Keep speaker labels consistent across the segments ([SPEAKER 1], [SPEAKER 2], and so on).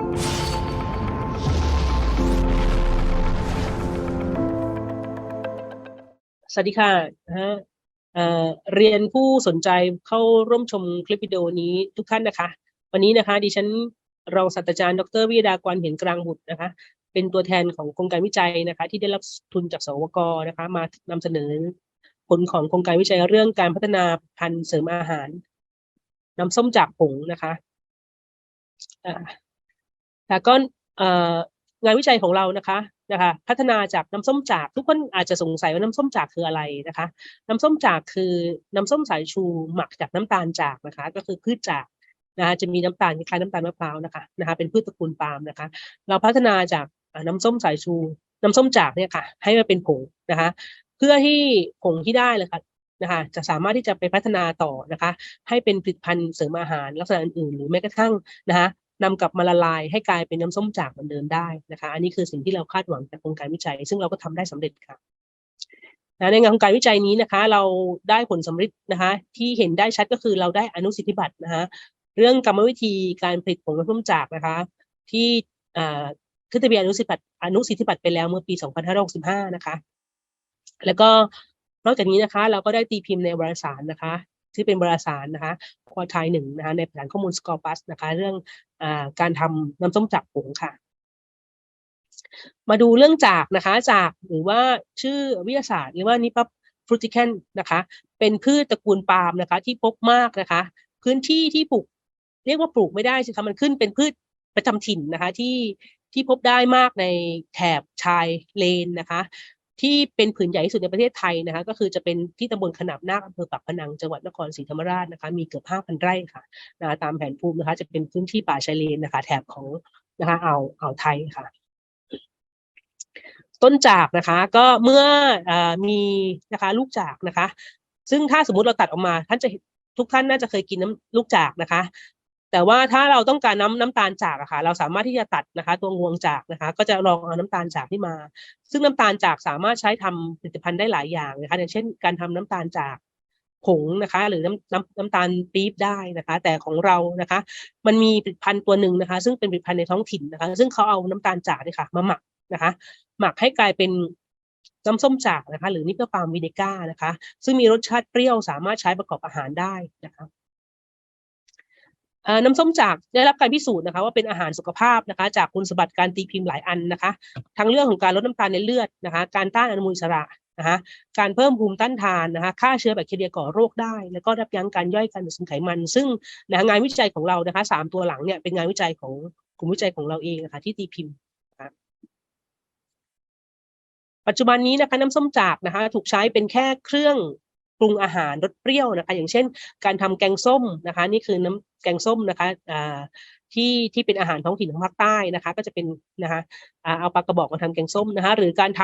[SPEAKER 1] สวัสดีค่ะนะฮะเรียนผู้สนใจเข้าร่วมชมคลิปวิดีโอนี้ทุกท่านนะคะ วันนี้นะคะดิฉันรองศาสตราจารย์ ดรวิยดากรเห็นกลางบุตรนะคะ เป็นตัวแทนของโครงการวิจัยนะคะ ที่ได้รับทุนจากสวกนะคะ มานำเสนอผลของโครงการวิจัยเรื่องการพัฒนาพันธุ์เสริมอาหารน้ำส้มจากผงนะคะ แต่ก็งานวิจัยของเรานะคะนะคะพัฒนาจากน้ำส้มจากทุกคนอาจจะสงสัยว่าน้ำส้มจากคืออะไรนะคะ น้ำส้มจากคือน้ำส้มสายชูหมักจากน้ำตาลจากนะคะ ก็คือพืชจากนะคะจะมีน้ำตาลคล้ายน้ำตาลมะพร้าวนะคะนะคะ เป็นพืชตระกูลปาล์มนะคะ เราพัฒนาจากน้ำส้มสายชู น้ำส้มจากเนี่ยค่ะ ให้มาเป็นผงนะคะ เพื่อที่ผงที่ได้เลยค่ะนะคะจะสามารถที่จะไปพัฒนาต่อนะคะ ให้เป็นผลิตภัณฑ์เสริมอาหารลักษณะอื่นๆ หรือแม้กระทั่งนะคะ นำกลับมาละลายให้กลายเป็นน้ำส้มจากเหมือนเดิมได้นะคะ อันนี้คือสิ่งที่เราคาดหวังจากโครงการวิจัย ซึ่งเราก็ทำได้สำเร็จค่ะนะในงานโครงการวิจัยนี้นะคะ เราได้ผลสำเร็จนะคะ ที่เห็นได้ชัดก็คือเราได้อนุสิทธิบัตรนะคะเรื่องกรรมวิธีการผลิตผงน้ำส้มจากนะคะ ที่ขึ้นทะเบียนอนุสิทธิบัตรอนุสิทธิบัตรไปแล้วเมื่อปี 2565 นะคะ แล้วก็นอกจากนี้นะคะ เราก็ได้ตีพิมพ์ในวารสารนะคะที่เป็นวารสารนะคะควอไทยหนึ่งนะคะในฐานข้อมูลสกอร์ปัสนะคะ เรื่อง การทำน้ำส้มจากผงค่ะ มาดูเรื่องจากนะคะจากหรือว่าชื่อวิทยาศาสตร์หรือว่านิปับฟรุติแคนนะคะ เป็นพืชตระกูลปาล์มนะคะ ที่พบมากนะคะ พื้นที่ที่ปลูกเรียกว่าปลูกไม่ได้สิคะมันขึ้นเป็นพืชประจำถิ่นนะคะที่ที่พบได้มากในแถบชายเลนนะคะ ที่เป็นผืนใหญ่ที่สุดในประเทศไทยนะคะก็คือจะเป็นที่ตำบลขนาบนาคอำเภอปากพนังจังหวัดนครศรีธรรมราชนะคะมีเกือบ 5,000 ไร่ค่ะนะตามแผนภูมินะคะจะเป็นพื้นที่ป่าชายเลนนะคะแถบของนะคะอ่าวอ่าวไทยค่ะ ต้นจากนะคะ ก็เมื่อออมีนะคะลูกจากนะคะ ซึ่งถ้าสมมุติเราตัดออกมาท่านจะทุกท่านน่าจะเคยกินน้ำลูกจากนะคะ แต่ว่าถ้าเราต้องการน้ำน้ำตาลจากอะค่ะเราสามารถที่จะตัดนะคะตัวงวงจากนะคะ ก็จะลองเอาน้ำตาลจากที่มา ซึ่งน้ำตาลจากสามารถใช้ทำผลิตภัณฑ์ได้หลายอย่างนะคะอย่างเช่น การทำน้ำตาลจากผงนะคะ หรือน้ำน้ำน้ำตาลปี๊บได้นะคะ แต่ของเรานะคะ มันมีผลิตภัณฑ์ตัวหนึ่งนะคะ ซึ่งเป็นผลิตภัณฑ์ในท้องถิ่นนะคะ ซึ่งเขาเอาน้ำตาลจากนี่ค่ะ มาหมักนะคะ หมักให้กลายเป็นน้ำส้มจากนะคะ หรือนิปเปอร์ปาล์มวินิก้านะคะ ซึ่งมีรสชาติเปรี้ยวสามารถใช้ประกอบอาหารได้นะคะ น้ำส้มจากได้รับการพิสูจน์นะคะว่าเป็นอาหารสุขภาพนะคะ จากคุณสมบัติการตีพิมพ์หลายอันนะคะ ทั้งเรื่องของการลดน้ำตาลในเลือดนะคะ การต้านอนุมูลอิสระนะคะการเพิ่มภูมิต้านทานนะคะฆ่าเชื้อแบคทีเรียก่อโรคได้ แล้วก็ยับยั้งการย่อยการดูดซึมไขมัน ซึ่งนะคะงานวิจัยของเรานะคะสามตัวหลังเนี่ยเป็นงานวิจัยของกลุ่มวิจัยของเราเองนะคะที่ตีพิมพ์ปัจจุบันนี้นะคะน้ำส้มจากนะคะถูกใช้เป็นแค่เครื่อง ปรุงอาหารรสเปรี้ยวนะคะอย่างเช่น การทำแกงส้มนะคะนี่คือน้ำแกงส้มนะคะที่ที่เป็นอาหารท้องถิ่นของภาคใต้นะคะ ก็จะเป็นนะคะเอาปลากระบอกมาทำแกงส้มนะคะหรือการท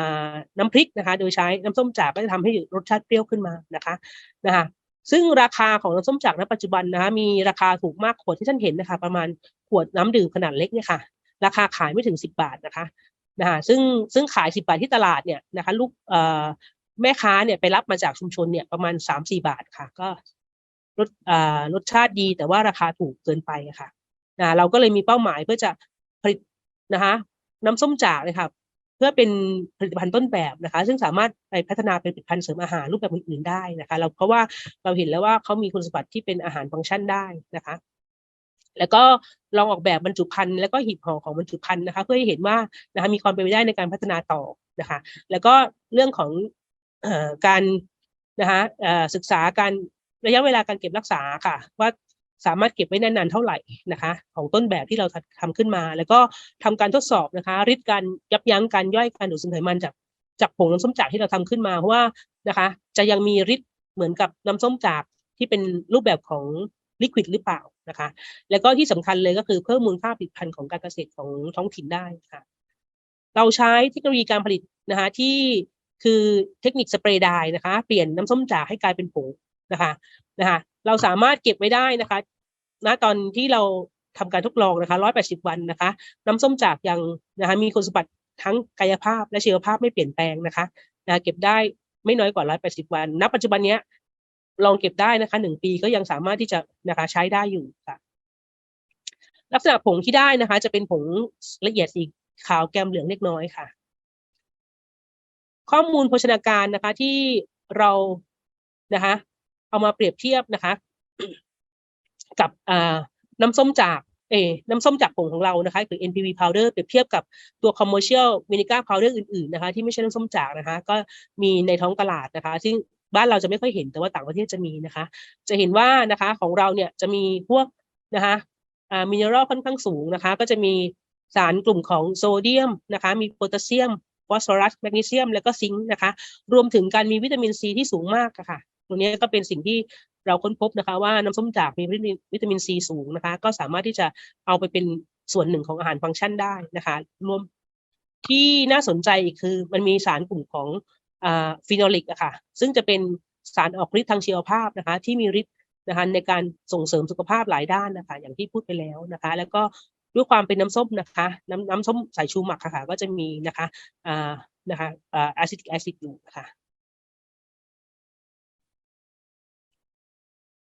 [SPEAKER 1] ำน้ำพริกนะคะ โดยใช้น้ำส้มจากก็จะทำให้รสชาติเปรี้ยวขึ้นมานะคะนะคะซึ่งราคาของน้ำส้มจากณปัจจุบันนะคะมีราคาถูกมากขวดที่ท่านเห็นนะคะ ประมาณขวดน้ำดื่มขนาดเล็กเนี่ยค่ะ ราคาขายไม่ถึงสิบบาทนะคะนะคะซึ่งซึ่งขายสิบาทที่ตลาดเนี่ยนะคะลูก แม่ค้าเนี่ยไปรับมาจากชุมชนเนี่ยประมาณสามสี่บาทค่ะ ก็รสอ่ารสชาติดีแต่ว่าราคาถูกเกินไปค่ะนะเราก็เลยมีเป้าหมายเพื่อจะผลิตนะคะน้ำส้มจากเลยค่ะเพื่อเป็นผลิตภัณฑ์ต้นแบบนะคะ ซึ่งสามารถไปพัฒนาเป็นผลิตภัณฑ์เสริมอาหารรูปแบบอื่นๆได้นะคะ เราเพราะว่าเราเห็นแล้วว่าเขามีคุณสมบัติที่เป็นอาหารฟังก์ชันได้นะคะ แล้วก็ลองออกแบบบรรจุภัณฑ์แล้วก็หีบห่อของบรรจุภัณฑ์นะคะ เพื่อให้เห็นว่านะคะมีความเป็นไปได้ในการพัฒนาต่อนะคะ แล้วก็เรื่องของ การนะคะศึกษาการระยะเวลาการเก็บรักษาค่ะ ว่าสามารถเก็บไว้นานๆเท่าไหร่นะคะ ของต้นแบบที่เราทำขึ้นมา แล้วก็ทำการทดสอบนะคะฤทธิ์การยับยั้งการย่อยการดูดซึมไขมันจากจากผงน้ำส้มจากที่เราทำขึ้นมาเพราะว่านะคะ จะยังมีฤทธิ์เหมือนกับน้ำส้มจากที่เป็นรูปแบบของลิควิดหรือเปล่านะคะ แล้วก็ที่สำคัญเลยก็คือเพิ่มมูลค่าผลิตภัณฑ์ของการเกษตรของท้องถิ่นได้ค่ะ เราใช้เทคโนโลยีการผลิตนะคะที่ คือเทคนิคสเปรย์ไดร์นะคะ เปลี่ยนน้ำส้มจากให้กลายเป็นผงนะคะนะคะเราสามารถเก็บไว้ได้นะคะณตอนที่เราทำการทดลองนะคะ180 วันนะคะ น้ำส้มจากยังนะคะมีคุณสมบัติทั้งกายภาพและชีวภาพไม่เปลี่ยนแปลงนะคะนะเก็บได้ไม่น้อยกว่า 180 วัน ณ ปัจจุบันเนี้ยลองเก็บได้นะคะหนึ่งปีก็ยังสามารถที่จะนะคะใช้ได้อยู่ค่ะ ลักษณะผงที่ได้นะคะ จะเป็นผงละเอียดสีขาวแกมเหลืองเล็กน้อยค่ะ ข้อมูลโภชนาการนะคะที่เรานะคะเอามาเปรียบเทียบนะคะ กับน้ำส้มจากเอน้ำส้มจากผงของเรานะคะหรือ NPV powder เปรียบเทียบกับตัว commercial vinegar powder อื่นๆนะคะ ที่ไม่ใช่น้ำส้มจากนะคะ ก็มีในท้องตลาดนะคะ ซึ่งบ้านเราจะไม่ค่อยเห็นแต่ว่าต่างประเทศจะมีนะคะ จะเห็นว่านะคะของเราเนี่ยจะมีพวกนะคะอ่ามินเนอรัลค่อนข้างสูงนะคะ ก็จะมีสารกลุ่มของโซเดียมนะคะ มีโพแทสเซียม ฟอสฟอรัสแมกนีเซียมแล้วก็ซิงค์นะคะ รวมถึงการมีวิตามินซีที่สูงมากอะค่ะตรงนี้ก็เป็นสิ่งที่เราค้นพบนะคะ ว่าน้ำส้มจากมีวิตามินซีสูงนะคะ ก็สามารถที่จะเอาไปเป็นส่วนหนึ่งของอาหารฟังก์ชันได้นะคะ รวมที่น่าสนใจอีกคือมันมีสารกลุ่มของฟีนอลิกอะค่ะ ซึ่งจะเป็นสารออกฤทธิ์ทางชีวภาพนะคะ ที่มีฤทธิ์นะคะในการส่งเสริมสุขภาพหลายด้านนะคะ อย่างที่พูดไปแล้วนะคะ แล้วก็ ด้วยความเป็นน้ำส้มนะคะ น้ำน้ำส้มสายชูหมักค่ะ ก็จะมีนะคะอ่านะคะอ่าแอซิติกแอซิดอยู่นะคะ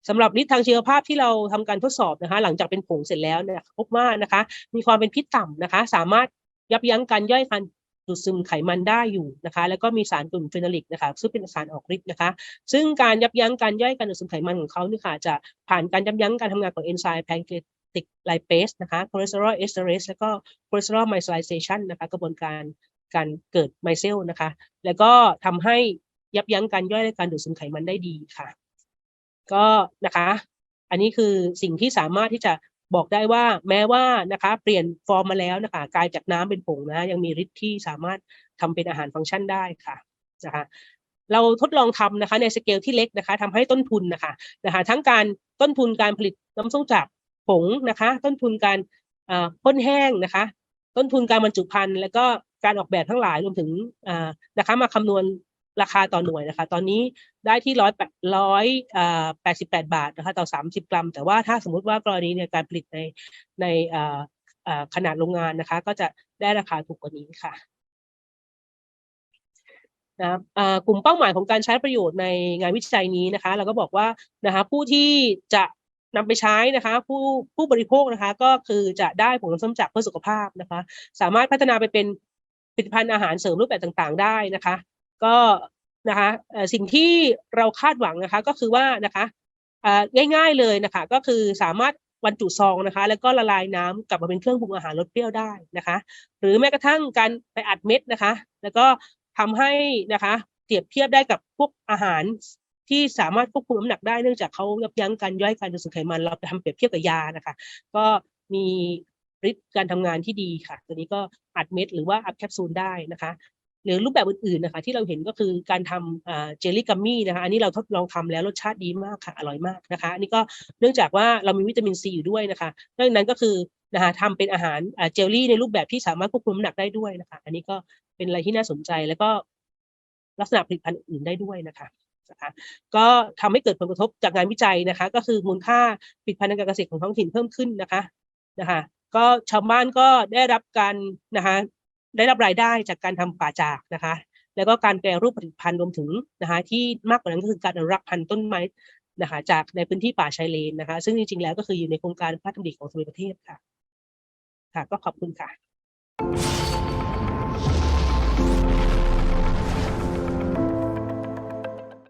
[SPEAKER 1] สำหรับฤทธิ์ทางชีวภาพที่เราทำการทดสอบนะคะ หลังจากเป็นผงเสร็จแล้วเนี่ยพบว่านะคะ มีความเป็นพิษต่ำนะคะ สามารถยับยั้งการย่อยการดูดซึมไขมันได้อยู่นะคะ แล้วก็มีสารกลุ่มเฟนอลิกนะคะ ซึ่งเป็นสารออกฤทธิ์นะคะ ซึ่งการยับยั้งการย่อยการดูดซึมไขมันของเขาเนี่ยค่ะ จะผ่านการยับยั้งการทำงานของเอนไซม์แพนเค ติกไลเปสนะคะคอเลสเตอรอลเอสเตอเรสแล้วก็คอเลสเตอรอลไมซ i ล a เ a ชันนะคะกระบวนการการเกิดไมเซลนะคะ แล้วก็ทำให้ยับยั้งการย่อยและการดูดซึมไขมันได้ดีค่ะ ก็นะคะ อันนี้คือสิ่งที่สามารถที่จะบอกได้ว่าแม้ว่านะคะ เปลี่ยนฟอร์มมาแล้วนะคะกลายจากน้ำเป็นผงนะยังมีฤทธิ์ที่สามารถทำเป็นอาหารฟังก์ชันได้ค่ะนะคะเราทดลองทำนะคะในสเกลที่เล็กนะคะทำให้ต้นทุนนะคะนะคะ ทั้งการต้นทุนการผลิตน้ำส้มจาก ผงนะคะ ต้นทุนการพ่นแห้งนะคะ ต้นทุนการบรรจุภัณฑ์แล้วก็การออกแบบทั้งหลายรวมถึงนะคะมาคำนวณราคาต่อหน่วยนะคะ ตอนนี้ได้ที่ร้อยแปดร้อยแปดสิบแปดบาทนะคะต่อสามสิบกรัม แต่ว่าถ้าสมมุติว่ากรณีในการผลิตในในขนาดโรงงานนะคะ ก็จะได้ราคาถูกกว่านี้ค่ะนะกลุ่มเป้าหมายของการใช้ประโยชน์ในงานวิจัยนี้นะคะ เราก็บอกว่านะคะผู้ที่จะ นำไปใช้นะคะ ผู้ผู้บริโภคนะคะ ก็คือจะได้ผลน้ำส้มจากเพื่อสุขภาพนะคะ สามารถพัฒนาไปเป็นผลิตภัณฑ์อาหารเสริมรูปแบบต่างๆ ได้นะคะ ก็นะคะสิ่งที่เราคาดหวังนะคะก็คือว่านะคะง่าย ๆเลยนะคะ ก็คือสามารถบรรจุซองนะคะ แล้วก็ละลายน้ำกลับมาเป็นเครื่องปรุงอาหารรสเปรี้ยวได้นะคะ หรือแม้กระทั่งการไปอัดเม็ดนะคะ แล้วก็ทำให้นะคะเปรียบเทียบได้กับพวกอาหาร ที่สามารถควบคุมน้ำหนักได้เนื่องจากเขายับยั้งการย่อยการดูดซึมไขมัน เราไปทำเปรียบเทียบกับยานะคะ ก็มีฤทธิ์การทำงานที่ดีค่ะ ตัวนี้ก็อัดเม็ดหรือว่าอัดแคปซูลได้นะคะ หรือรูปแบบอื่นๆนะคะ ที่เราเห็นก็คือการทำเจลลี่กัมมี่นะคะ อันนี้เราทดลองทำแล้วรสชาติดีมากค่ะ อร่อยมากนะคะ อันนี้ก็เนื่องจากว่าเรามีวิตามินซีอยู่ด้วยนะคะนอกจากนั้นก็คือนะคะทำเป็นอาหารเจลลี่ในรูปแบบที่สามารถควบคุมน้ำหนักได้ด้วยนะคะ อันนี้ก็เป็นอะไรที่น่าสนใจแล้วก็ลักษณะผลิตภัณฑ์อื่นได้ด้วยนะคะ นะคะก็ทำให้เกิดผลกระทบจากงานวิจัยนะคะ ก็คือมูลค่าผลิตภัณฑ์ทางการเกษตรของท้องถิ่นเพิ่มขึ้นนะคะนะคะก็ชาวบ้านก็ได้รับการนะคะได้รับรายได้จากการทำป่าจากนะคะ แล้วก็การแปรรูปผลิตภัณฑ์รวมถึงนะคะที่มากกว่านั้นก็คือการอนุรักษ์พันธุ์ต้นไม้นะคะจากในพื้นที่ป่าชายเลนนะคะ ซึ่งจริงๆแล้วก็คืออยู่ในโครงการพระราชดำริของสมเด็จพระเทพค่ะ ค่ะ ก็ขอบคุณค่ะ